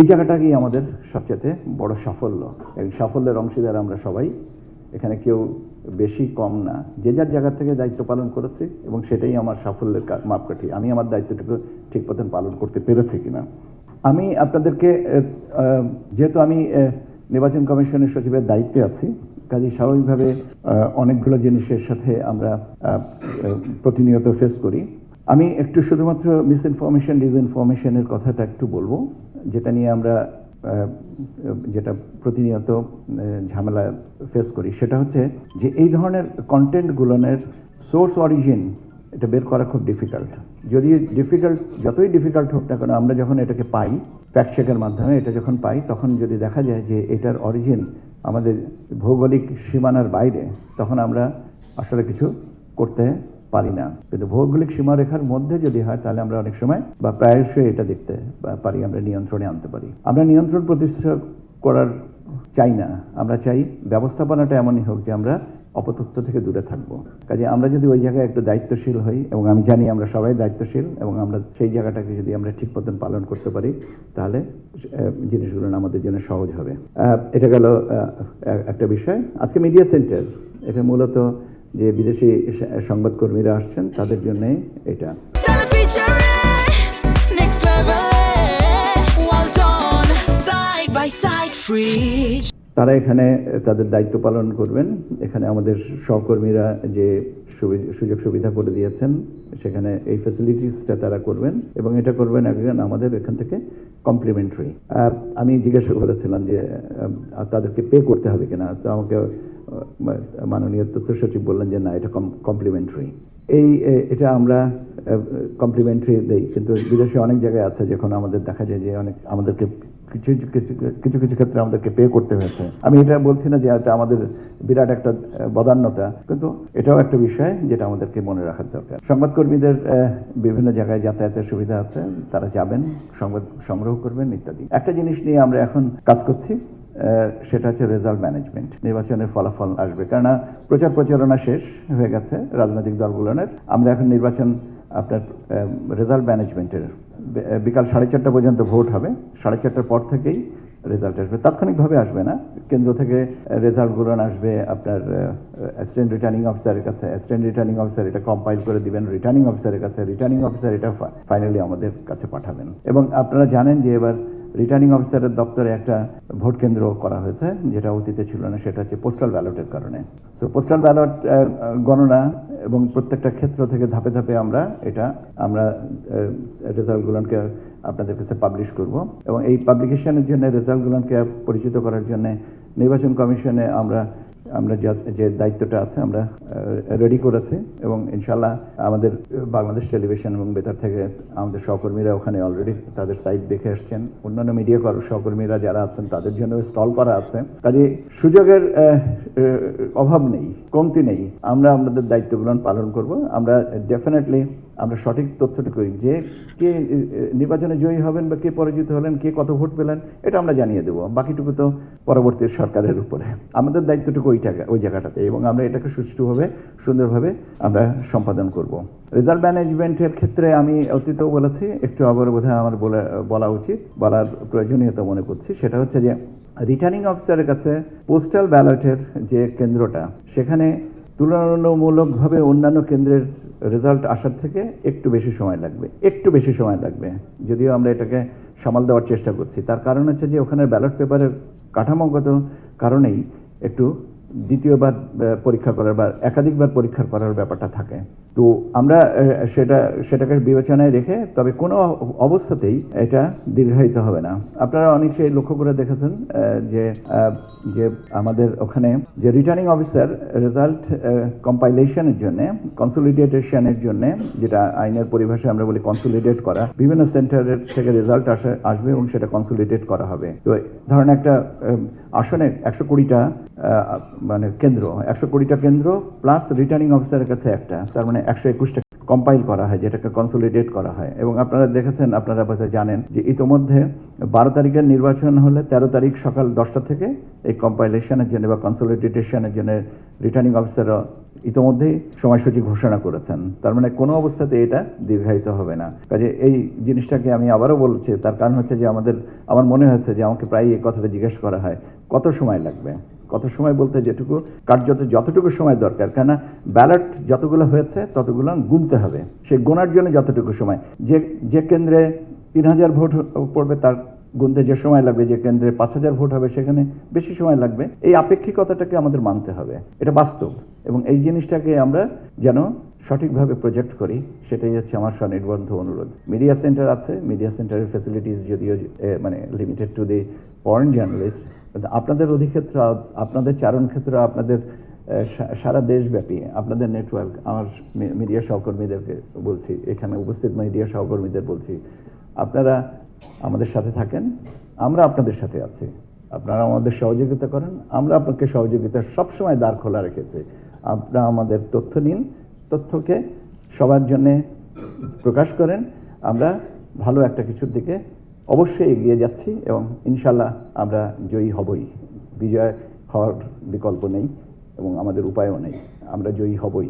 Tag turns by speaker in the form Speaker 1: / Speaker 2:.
Speaker 1: এই জায়গাটাকেই আমাদের সবচেয়ে বড় সাফল্য। এই সাফল্যের অংশীদার আমরা সবাই। এখানে কেউ বেশি কম না। যে যার জায়গা থেকে দায়িত্ব পালন করেছে এবং সেটাই আমার সাফল্যের মাপকাঠি। আমি আমার দায়িত্বটুকু ঠিক মতন পালন করতে পেরেছি কিনা। আমি আপনাদেরকে যেহেতু আমি নির্বাচন কমিশনের সচিবের দায়িত্বে আছি, কাজে স্বাভাবিকভাবে অনেকগুলো জিনিসের সাথে আমরা প্রতিনিয়ত ফেস করি। আমি একটু শুধুমাত্র মিস ইনফরমেশন ডিসইনফরমেশনের কথাটা একটু বলব। যেটা নিয়ে আমরা যেটা প্রতিনিয়ত ঝামেলা ফেস করি, সেটা হচ্ছে যে এই ধরনের কন্টেন্টগুলোনের সোর্স অরিজিন এটা বের করা খুব ডিফিকাল্ট যদি ডিফিকাল্ট যতই ডিফিকাল্ট হোক না কেন, আমরা যখন এটাকে পাই ফ্যাক্ট চেকের মাধ্যমে এটা যখন পাই, তখন যদি দেখা যায় যে এটার অরিজিন আমাদের ভৌগোলিক সীমানার বাইরে, তখন আমরা আসলে কিছু করতে পারি না। কিন্তু ভৌগোলিক সীমারেখার মধ্যে যদি হয়, তাহলে আমরা অনেক সময় বা প্রায়শই এটা দেখতে পারি, আমরা নিয়ন্ত্রণে আনতে পারি। আমরা নিয়ন্ত্রণ প্রতিষ্ঠা করার চাই না। আমরা চাই ব্যবস্থাপনাটা এমনই হোক যে আমরা অপতথ্য থেকে দূরে থাকব। কাজে আমরা যদি ওই জায়গায় একটু দায়িত্বশীল হই, এবং আমি জানি আমরা সবাই দায়িত্বশীল, এবং আমরা সেই জায়গাটাকে যদি আমরা ঠিক মতন পালন করতে পারি, তাহলে জিনিসগুলো আমাদের জন্য সহজ হবে। এটা গেল একটা বিষয়। আজকে মিডিয়া সেন্টার, এটা মূলত যে বিদেশি সংবাদকর্মীরা আসছেন তাদের জন্যে এটা. তারা এখানে তাদের দায়িত্ব পালন করবেন। এখানে আমাদের সহকর্মীরা যে সুযোগ সুবিধা করে দিয়েছেন সেখানে এই ফ্যাসিলিটিসটা তারা করবেন এবং এটা করবেন একজন আমাদের এখান থেকে কমপ্লিমেন্টারি আমি জিজ্ঞাসা করেছিলাম যে তাদেরকে পে করতে হবে কিনা? তো আমাকে মাননীয় তথ্য সচিব বললেন যে না, এটা কমপ্লিমেন্টারি এই এটা আমরা কমপ্লিমেন্টারি দেই, কিন্তু বিদেশে অনেক জায়গায় আছে যখন আমাদের দেখা যায় যে অনেক, আমাদেরকে কিছু কিছু কিছু ক্ষেত্রে আমাদেরকে পে করতে হয়েছে। আমি এটা বলছি না যে এটা আমাদের বিরাট একটা বদান্যতা, কিন্তু এটাও একটা বিষয় যেটা আমাদেরকে মনে রাখার দরকার। সংবাদকর্মীদের বিভিন্ন জায়গায় যাতায়াতের সুবিধা আছে, তারা যাবেন, সংবাদ সংগ্রহ করবেন, ইত্যাদি। একটা জিনিস নিয়ে আমরা এখন কাজ করছি সেটা হচ্ছে রেজাল্ট ম্যানেজমেন্ট নির্বাচনের ফলাফল আসবে। কেননা প্রচার প্রচারণা শেষ হয়ে গেছে রাজনৈতিক দলগুলোর আমরা এখন নির্বাচন আপনার রেজাল্ট ম্যানেজমেন্টের বিকাল সাড়ে চারটা পর্যন্ত ভোট হবে। সাড়ে চারটার পর থেকেই রেজাল্ট আসবে। তাৎক্ষণিকভাবে আসবে না। কেন্দ্র থেকে রেজাল্টগুলো আসবে আপনার অ্যাসিস্ট্যান্ট রিটার্নিং অফিসারের কাছে। অ্যাসিস্ট্যান্ট রিটার্নিং অফিসার এটা কম্পাইল করে দিবেন। রিটার্নিং অফিসারের কাছে। রিটার্নিং অফিসার এটা ফাইনালি আমাদের কাছে পাঠাবেন। এবং আপনারা জানেন যে এবার রিটার্নিং অফিসারের দপ্তরে একটা ভোট কেন্দ্র করা হয়েছে, যেটা অতীতে ছিল না, সেটা হচ্ছে পোস্টাল ব্যালটের কারণে। সো পোস্টাল ব্যালট গণনা এবং প্রত্যেকটা ক্ষেত্র থেকে ধাপে ধাপে আমরা এটা, আমরা রেজাল্টগুলোকে আপনাদের কাছে পাবলিশ করব। এবং এই পাবলিকেশনের জন্য রেজাল্টগুলোকে পরিচিত করার জন্য নির্বাচন কমিশনে আমরা আমরা যা- দায়িত্বটা আছে আমরা রেডি করেছি এবং ইনশাল্লাহ আমাদের বাংলাদেশ টেলিভিশন এবং বেতার থেকে আমাদের সহকর্মীরা ওখানে অলরেডি তাদের সাইট দেখে আসছেন অন্যান্য মিডিয়া সহকর্মীরা যারা আছেন, তাদের জন্য স্টল করা আছে। কাজে সুযোগের অভাব নেই, কমতি নেই। আমরা আমাদের দায়িত্বগুলো পালন করব। আমরা ডেফিনেটলি আমরা সঠিক তথ্যটুকু যে কে নির্বাচনে জয়ী হবেন বা কে পরাজিত হলেন, কে কত ভোট পেলেন, এটা আমরা জানিয়ে দেবো। বাকিটুকু তো পরবর্তী সরকারের উপরে। আমাদের দায়িত্বটুকু জায়গা ওই জায়গাটাতে এবং আমরা এটাকে সুষ্ঠুভাবে, সুন্দরভাবে আমরা সম্পাদন করব। রেজাল্ট ম্যানেজমেন্টের ক্ষেত্রে আমি অতীতেও বলেছি, একটু আবার বোধহয় আমার বলা বলা উচিত, বলার প্রয়োজনীয়তা মনে করছি। সেটা হচ্ছে যে রিটার্নিং অফিসারের কাছে পোস্টাল ব্যালটের যে কেন্দ্রটা, সেখানে তুলনামূলকভাবে অন্যান্য কেন্দ্রের রেজাল্ট আসার থেকে একটু বেশি সময় লাগবে। একটু বেশি সময় লাগবে। যদিও আমরা এটাকে সামাল দেওয়ার চেষ্টা করছি। তার কারণ হচ্ছে যে ওখানে ব্যালট পেপারের কাঠামোগত কারণেই একটু দ্বিতীয়বার পরীক্ষা করার বা একাধিকবার পরীক্ষা করার ব্যাপারটা থাকে। তো আমরা সেটা, সেটাকে বিবেচনায় রেখে, তবে কোনো অবস্থাতেই এটা দীর্ঘায়িত হবে না। আপনারা অনেকেই লক্ষ্য করে দেখেছেন যে যে আমাদের ওখানে যে রিটার্নিং অফিসার রেজাল্ট কম্পাইলেশনের জন্য কনসোলিডেটেশনের জন্য, যেটা আইনের পরিভাষায় আমরা বলি কনসোলিডেট করা, বিভিন্ন সেন্টারের থেকে রেজাল্ট আসে, আসবে এবং সেটা কনসোলিডেট করা হবে। তো ধরেন একটা আসনে একশো কুড়িটা মানে কেন্দ্র, একশো কুড়িটা কেন্দ্র প্লাস রিটার্নিং অফিসারের কাছে একটা, তার মানে একশো একুশটা কম্পাইল করা হয়, যেটাকে কনসোলিডেট করা হয়। এবং আপনারা দেখেছেন, আপনারা হয়তো জানেন যে ইতোমধ্যে বারো তারিখের নির্বাচন হলে তেরো তারিখ সকাল দশটা থেকে এই কম্পাইলেশনের জন্য বা কনসোলিডেটেশনের জন্য রিটার্নিং অফিসাররা ইতোমধ্যেই সময়সূচি ঘোষণা করেছেন। তার মানে কোনো অবস্থাতে এটা দীর্ঘায়িত হবে না। কাজে এই জিনিসটাকে আমি আবারও বলছি, তার কারণ হচ্ছে যে আমাদের, আমার মনে হচ্ছে যে আমাকে প্রায় এই কথাটা জিজ্ঞেস করা হয়, কত সময় লাগবে? কত সময় বলতে যেটুকু, কার্যত যতটুকু সময় দরকার। কেননা ব্যালট যতগুলো হয়েছে, ততগুলো গুনতে হবে। সে গোনার জন্য যতটুকু সময়। যে যে কেন্দ্রে তিন হাজার ভোট পড়বে, তার গুনতে যে সময় লাগবে, যে কেন্দ্রে পাঁচ হাজার ভোট হবে, সেখানে বেশি সময় লাগবে। এই আপেক্ষিকতাটাকে আমাদের মানতে হবে। এটা বাস্তব। এবং এই জিনিসটাকে আমরা যেন সঠিকভাবে প্রজেক্ট করি, সেটাই হচ্ছে আমার স্বনির্বন্ধ অনুরোধ। মিডিয়া সেন্টার আছে। মিডিয়া সেন্টারের ফেসিলিটিস যদিও মানে limited to the foreign journalist আপনাদের অধিক্ষেত্র, আপনাদের চারণ ক্ষেত্র আপনাদের সারা দেশব্যাপী আপনাদের নেটওয়ার্ক আমার মিডিয়া সহকর্মীদেরকে বলছি, এখানে উপস্থিত মিডিয়া সহকর্মীদের বলছি, আপনারা আমাদের সাথে থাকেন, আমরা আপনাদের সাথে আছি। আপনারা আমাদের সহযোগিতা করেন, আমরা আপনাকে সহযোগিতা সবসময় দ্বার খোলা রেখেছি। আপনারা আমাদের তথ্য নিন, তথ্যকে সবার জন্যে প্রকাশ করেন, আমরা ভালো একটা কিছুর দিকে অবশ্যই এগিয়ে যাচ্ছি এবং ইনশাল্লাহ আমরা জয়ী হবই। বিজয় হওয়ার বিকল্প নেই এবং আমাদের উপায়ও নেই। আমরা জয়ী হবই।